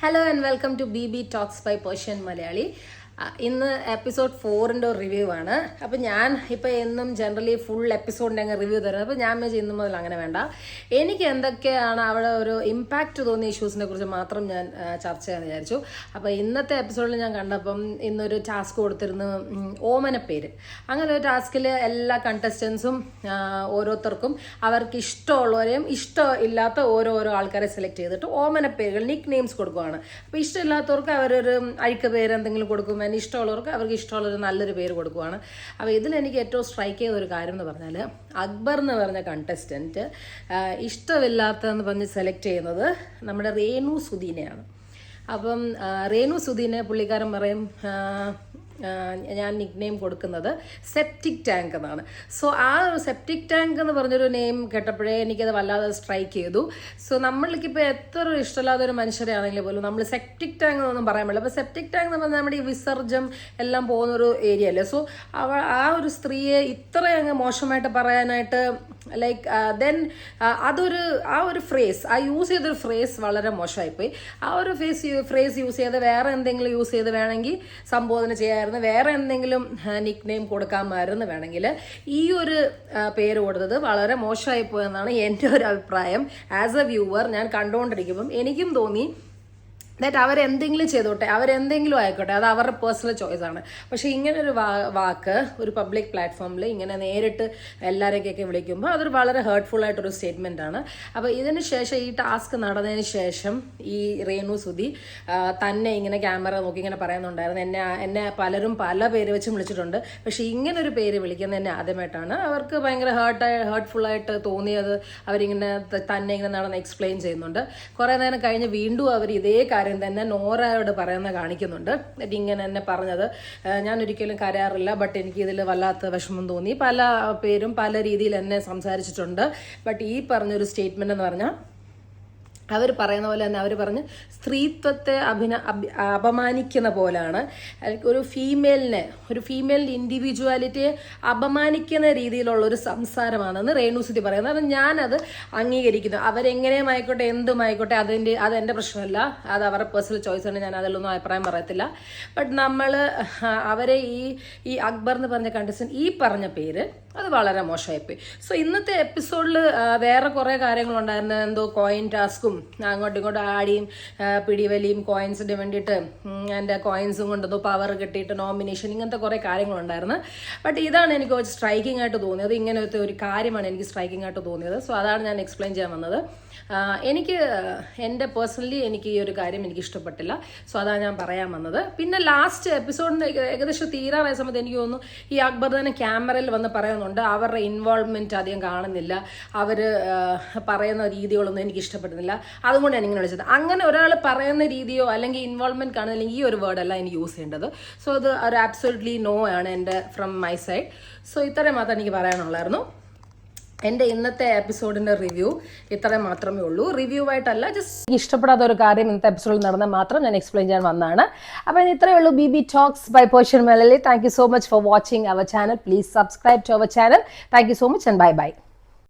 Hello and welcome to B B talks by Persian Malayali ആ, ഇന്ന് episode ഫോറിന്റെ ഒരു റിവ്യൂ ആണ്. അപ്പം ഞാൻ ഇപ്പം എന്നും ജനറലി ഫുൾ എപ്പിസോഡിന്റെ അങ്ങ് റിവ്യൂ തരുന്നത്. അപ്പോൾ ഞാൻ മേജ് ഇന്നും മുതൽ അങ്ങനെ വേണ്ട. എനിക്ക് എന്തൊക്കെയാണ് അവിടെ ഒരു ഇമ്പാക്റ്റ് തോന്നിയ ഇഷ്യൂസിനെ കുറിച്ച് മാത്രം ഞാൻ ചർച്ച ചെയ്യാൻ വിചാരിച്ചു. അപ്പോൾ ഇന്നത്തെ എപ്പിസോഡിൽ ഞാൻ കണ്ടപ്പം ഇന്നൊരു ടാസ്ക് കൊടുത്തിരുന്നു ഓമനപ്പേര്. അങ്ങനെ ഒരു ടാസ്കിൽ എല്ലാ കണ്ടസ്റ്റൻസും ഓരോരുത്തർക്കും അവർക്ക് ഇഷ്ടമുള്ളവരെയും ഇഷ്ടം ഇഷ്ടമില്ലാത്ത ഓരോരോ ആൾക്കാരെ സെലക്ട് ചെയ്തിട്ട് ഓമനപ്പേരുകൾ നിക് നെയിംസ് കൊടുക്കുവാണ്. അപ്പോൾ ഇഷ്ടമില്ലാത്തവർക്ക് അവരൊരു അഴുക്ക് പേര് എന്തെങ്കിലും കൊടുക്കും അതിന് ഇഷ്ടമുള്ളവർക്ക് അവർക്ക് ഇഷ്ടമുള്ളൊരു നല്ലൊരു പേര് കൊടുക്കുവാണ്. അപ്പോൾ ഇതിൽ എനിക്ക് ഏറ്റവും സ്ട്രൈക്ക് ചെയ്ത ഒരു കാര്യം എന്ന് പറഞ്ഞാൽ അക്ബർ എന്ന് പറഞ്ഞ കണ്ടസ്റ്റന്റ് ഇഷ്ടമില്ലാത്തതെന്ന് പറഞ്ഞ് സെലക്ട് ചെയ്യുന്നത് നമ്മുടെ റേണു സുദീനയാണ് അപ്പം രേണു സുധീനെ പുള്ളിക്കാരൻ പറയും ഞാൻ നിക് നെയിം കൊടുക്കുന്നത് സെപ്റ്റിക് ടാങ്ക് എന്നാണ്. സോ ആ സെപ്റ്റിക് ടാങ്ക് എന്ന് പറഞ്ഞൊരു നെയിം കേട്ടപ്പോഴേ എനിക്കത് വല്ലാതെ സ്ട്രൈക്ക് ചെയ്തു. സോ നമ്മൾക്കിപ്പോൾ എത്ര ഇഷ്ടമില്ലാത്ത ഒരു മനുഷ്യരെയാണെങ്കിൽ പോലും നമ്മൾ സെപ്റ്റിക് ടാങ്ക് എന്നൊന്നും പറയാൻ പറ്റില്ല അപ്പോൾ സെപ്റ്റിക് ടാങ്ക് എന്ന് പറഞ്ഞാൽ നമ്മുടെ ഈ വിസർജം എല്ലാം പോകുന്നൊരു ഏരിയ അല്ലേ? സോ അവ ആ ഒരു സ്ത്രീയെ ഇത്ര അങ്ങ് മോശമായിട്ട് പറയാനായിട്ട് ലൈക്ക് ദെൻ അതൊരു ആ ഒരു ഫ്രേസ് ആ യൂസ് ചെയ്തൊരു ഫ്രേസ് വളരെ മോശമായിപ്പോയി. ആ ഒരു ഫേസ് ഫ്രേസ് യൂസ് ചെയ്ത് വേറെ എന്തെങ്കിലും യൂസ് ചെയ്ത് വേണമെങ്കിൽ സംബോധന ചെയ്യാമായിരുന്നു. വേറെ എന്തെങ്കിലും നിക് നെയിം കൊടുക്കാമായിരുന്നു വേണമെങ്കിൽ. ഈ ഒരു പേര് കൊടുത്തത് വളരെ മോശമായിപ്പോയെന്നാണ് എന്റെ ഒരു അഭിപ്രായം. ആസ് എ വ്യൂവർ ഞാൻ കണ്ടുകൊണ്ടിരിക്കുമ്പം എനിക്കും തോന്നി ദാറ്റ് അവരെന്തെങ്കിലും ചെയ്തോട്ടെ അവരെന്തെങ്കിലും ആയിക്കോട്ടെ അത് അവരുടെ പേഴ്സണൽ ചോയ്സ് ആണ്. പക്ഷേ ഇങ്ങനൊരു വാ- വാക്ക് ഒരു പബ്ലിക് പ്ലാറ്റ്ഫോമിൽ ഇങ്ങനെ നേരിട്ട് എല്ലാവരെയൊക്കെ വിളിക്കുമ്പോൾ അതൊരു വളരെ ഹേർട്ട്ഫുൾ ആയിട്ടൊരു സ്റ്റേറ്റ്മെന്റ് ആണ്. അപ്പോൾ ഇതിന് ശേഷം ഈ ടാസ്ക് നടന്നതിന് ശേഷം ഈ റേണു സുധി തന്നെ ഇങ്ങനെ ക്യാമറ നോക്കി ഇങ്ങനെ പറയുന്നുണ്ടായിരുന്നു. എന്നെ എന്നെ പലരും പല പേര് വെച്ചും വിളിച്ചിട്ടുണ്ട്. പക്ഷേ ഇങ്ങനൊരു പേര് വിളിക്കുന്നത് എന്നെ ആദ്യമായിട്ടാണ്. അവർക്ക് ഭയങ്കര ഹേർട്ട് ഹേർട്ട്ഫുൾ ആയിട്ട് തോന്നിയത് അവരിങ്ങനെ തന്നെ ഇങ്ങനെ നടന്ന് എക്സ്പ്ലെയിൻ ചെയ്യുന്നുണ്ട്. കുറേ നേരം കഴിഞ്ഞ് വീണ്ടും അവർ ഇതേ കാര്യം തന്നെ നോറയോട് പറയുന്ന കാണിക്കുന്നുണ്ട്. ഇങ്ങനെ എന്നെ പറഞ്ഞത്. "ആ, ഞാൻ ഒരിക്കലും കരയാറില്ല ബട്ട് എനിക്ക് ഇതിൽ വല്ലാത്ത വിഷമം തോന്നി. പല പേരും പല രീതിയിൽ എന്നെ സംസാരിച്ചിട്ടുണ്ട്. ബട്ട് ഈ പറഞ്ഞൊരു സ്റ്റേറ്റ്മെന്റ് എന്ന് പറഞ്ഞാൽ അവർ പറയുന്ന പോലെ തന്നെ അവർ പറഞ്ഞ് സ്ത്രീത്വത്തെ അഭിന അപമാനിക്കുന്ന പോലാണ്. ഒരു ഫീമെയിലിനെ ഒരു ഫീമെയിൽ ഇൻഡിവിജ്വാലിറ്റിയെ അപമാനിക്കുന്ന രീതിയിലുള്ള ഒരു സംസാരമാണെന്ന് രേണുസുതി പറയുന്നത് അത് ഞാനത് അംഗീകരിക്കുന്നു. അവരെങ്ങനെയും ആയിക്കോട്ടെ എന്തുമായിക്കോട്ടെ അതിന്റെ അതെന്റെ പ്രശ്നമല്ല. അത് അവരുടെ പേഴ്സണൽ ചോയ്സ് ആണ്. ഞാൻ അതിലൊന്നും അഭിപ്രായം പറയത്തില്ല. ബട്ട് നമ്മൾ അവരെ ഈ ഈ അക്ബർ എന്ന് പറഞ്ഞ കണ്ടസ്റ്റൻ ഈ പറഞ്ഞ പേര് അത് വളരെ മോശമായിപ്പോയി സോ ഇന്നത്തെ എപ്പിസോഡിൽ വേറെ കുറേ കാര്യങ്ങളുണ്ടായിരുന്നു. എന്തോ കോയിൻ ടാസ്കും അങ്ങോട്ടും ഇങ്ങോട്ടും ആടിയും പിടിവലിയും കോയിൻസിന് വേണ്ടിയിട്ട് എന്റെ കോയിൻസും കൊണ്ടെന്തോ പവർ കിട്ടിയിട്ട് നോമിനേഷൻ ഇങ്ങനത്തെ കുറേ കാര്യങ്ങളുണ്ടായിരുന്നു. ബട്ട് ഇതാണ് എനിക്ക് സ്ട്രൈക്കിംഗ് ആയിട്ട് തോന്നിയത്. ഇങ്ങനത്തെ ഒരു കാര്യമാണ് എനിക്ക് സ്ട്രൈക്കിംഗ് ആയിട്ട് തോന്നിയത്. സോ അതാണ് ഞാൻ എക്സ്പ്ലെയിൻ ചെയ്യാൻ വന്നത്. എനിക്ക് എന്റെ പേഴ്സണലി എനിക്ക് ഈ ഒരു കാര്യം എനിക്ക് ഇഷ്ടപ്പെട്ടില്ല. സോ അതാ ഞാൻ പറയാൻ വന്നത്. പിന്നെ ലാസ്റ്റ് എപ്പിസോഡിന് ഏകദേശം തീരാറായ സമയത്ത് എനിക്ക് തോന്നുന്നു ഈ അക്ബർ തന്നെ ക്യാമറയിൽ വന്ന് പറയുന്നുണ്ട് അവരുടെ ഇൻവോൾവ്മെന്റ് അധികം കാണുന്നില്ല. അവർ പറയുന്ന രീതികളൊന്നും എനിക്ക് ഇഷ്ടപ്പെടുന്നില്ല. അതുകൊണ്ട് ഞാൻ ഇങ്ങനെ വിളിച്ചത്. അങ്ങനെ ഒരാൾ പറയുന്ന രീതിയോ അല്ലെങ്കിൽ ഇൻവോൾവ്മെന്റ് കാണുന്നില്ലെങ്കിൽ ഈ ഒരു വേർഡല്ല എനിക്ക് യൂസ് ചെയ്യേണ്ടത്. സോ അത് ഒരു ആബ്സൊല്യൂട്ട്ലി നോ ആണ് എന്റെ ഫ്രം മൈ സൈഡ് സോ ഇത്രയും മാത്രം എനിക്ക് പറയാനുള്ളായിരുന്നു. എന്റെ ഇന്നത്തെ എപ്പിസോഡിന്റെ റിവ്യൂ ഇത്ര മാത്രമേ ഉള്ളൂ. റിവ്യൂ ആയിട്ടല്ല ജസ്റ്റ് ഇഷ്ടപ്പെടാത്ത ഒരു കാര്യം ഇന്നത്തെ എപ്പിസോഡിൽ നടന്ന മാത്രം ഞാൻ എക്സ്പ്ലെയിൻ ചെയ്യാൻ വന്നതാണ്. അപ്പോൾ ഇത്രയേ ഉള്ളൂ. B B talks bye portion മെലലി thank you so much for watching our channel please subscribe to our channel thank you so much and bye bye